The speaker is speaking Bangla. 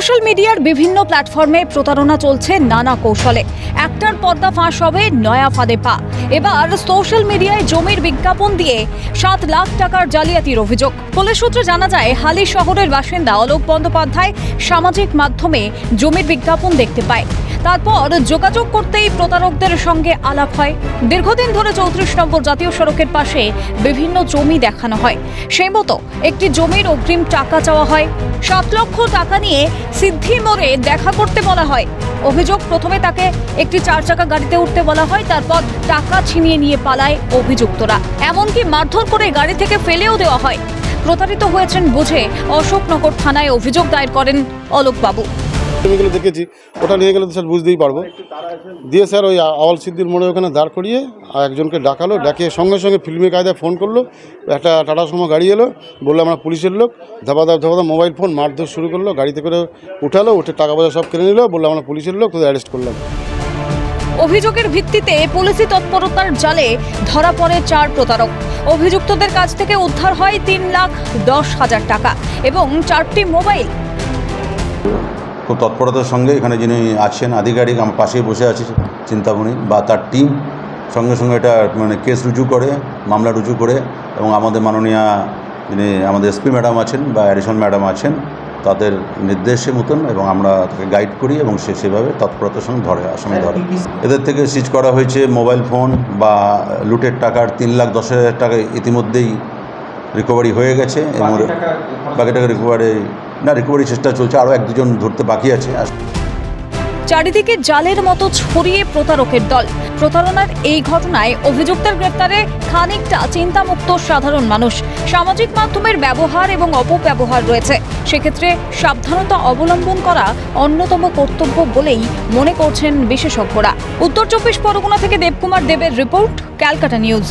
সোশ্যাল মিডিয়ার বিভিন্ন প্ল্যাটফর্মে প্রতারণা চলছে নানা কৌশলে। একটার পর্দা ফাঁস হবে, নয়া ফাঁদে পা। এবার সোশ্যাল মিডিয়ায় জমির বিজ্ঞাপন দিয়ে সাত লাখ টাকার জালিয়াতির অভিযোগ। পুলিশ সূত্রে জানা যায়, হালি শহরের বাসিন্দা অলোক বন্দ্যোপাধ্যায় সামাজিক মাধ্যমে জমির বিজ্ঞাপন দেখতে পায়। তারপর যোগাযোগ করতেই প্রতারকদের সঙ্গে আলাপ হয়। দীর্ঘদিন ধরে চৌত্রিশ নম্বর জাতীয় সড়কের পাশে বিভিন্ন জমি দেখানো হয়। সেই মতো একটি জমির অগ্রিম টাকা চাওয়া হয়। সাত লক্ষ টাকা নিয়ে সিদ্ধি মোড়ে দেখা করতে বলা হয়। অভিযোগ প্রথমে তাকে একটি চার চাকা গাড়িতে উঠতে বলা হয়, তারপর টাকা ছিনিয়ে নিয়ে পালায় অভিযুক্তরা। এমনকি মারধর করে গাড়ি থেকে ফেলেও দেওয়া হয়। প্রতারিত হয়েছেন বুঝে অশোকনগর থানায় অভিযোগ দায়ের করেন অলোকবাবু। জমিগুলো দেখেছি, ওটা নিয়ে গেলে তো স্যার বুঝতেই পারব। দিয়ে স্যার ওই আওয়াল সিদ্দির মোড়ে ওখানে দাঁড় করিয়ে আর একজনকে ডাকালো, ডাকিয়ে সঙ্গে সঙ্গে ফিল্মি কায়দায় ফোন করল, একটা টাটা সময় গাড়ি এলো, বলল আমরা পুলিশের লোক ধাপাধা ধাপাধা মোবাইল ফোন মারধর শুরু করল, গাড়িতে করে উঠালো, উঠে টাকা পয়সা সব কিনে নিলো, বলল আমরা পুলিশের লোক, তোদের অ্যারেস্ট করলাম। অভিযোগের ভিত্তিতে পুলিশি তৎপরতার জালে ধরা পড়ে চার প্রতারক। অভিযুক্তদের কাছ থেকে উদ্ধার হয় তিন লাখ দশ হাজার টাকা এবং চারটি মোবাইল। খুব তৎপরতার সঙ্গে এখানে যিনি আছেন আধিকারিক আমার পাশেই বসে আছে চিন্তামণি বা তার টিম সঙ্গে সঙ্গে এটা মানে কেস রুজু করে মামলা রুজু করে এবং আমাদের মাননীয়া যিনি আমাদের এসপি ম্যাডাম আছেন বা অ্যাডিশন ম্যাডাম আছেন তাদের নির্দেশে মতন এবং আমরা তাকে গাইড করি এবং সে সেভাবে তৎপরতার সঙ্গে ধরে আসামি ধরে। এদের থেকে সিজ করা হয়েছে মোবাইল ফোন বা লুটের টাকার তিন লাখ দশ হাজার টাকা ইতিমধ্যেই রিকভারি হয়ে গেছে। এবং বাকি টাকা রিকভারি না রিকভারি চেষ্টা চলছে আরও এক দুজন ধরতে বাকি আছে। চারিদিকে জালের মতো ছড়িয়ে প্রতারকের দল। প্রতারণার এই ঘটনায় অভিযুক্তের গ্রেপ্তারে খানিকটা চিন্তামুক্ত সাধারণ মানুষ। সামাজিক মাধ্যমের ব্যবহার এবং অপব্যবহার রয়েছে। সেক্ষেত্রে সাবধানতা অবলম্বন করা অন্যতম কর্তব্য বলেই মনে করছেন বিশেষজ্ঞরা। উত্তর চব্বিশ পরগনা থেকে দেবকুমার দেবের রিপোর্ট, ক্যালকাটা নিউজ।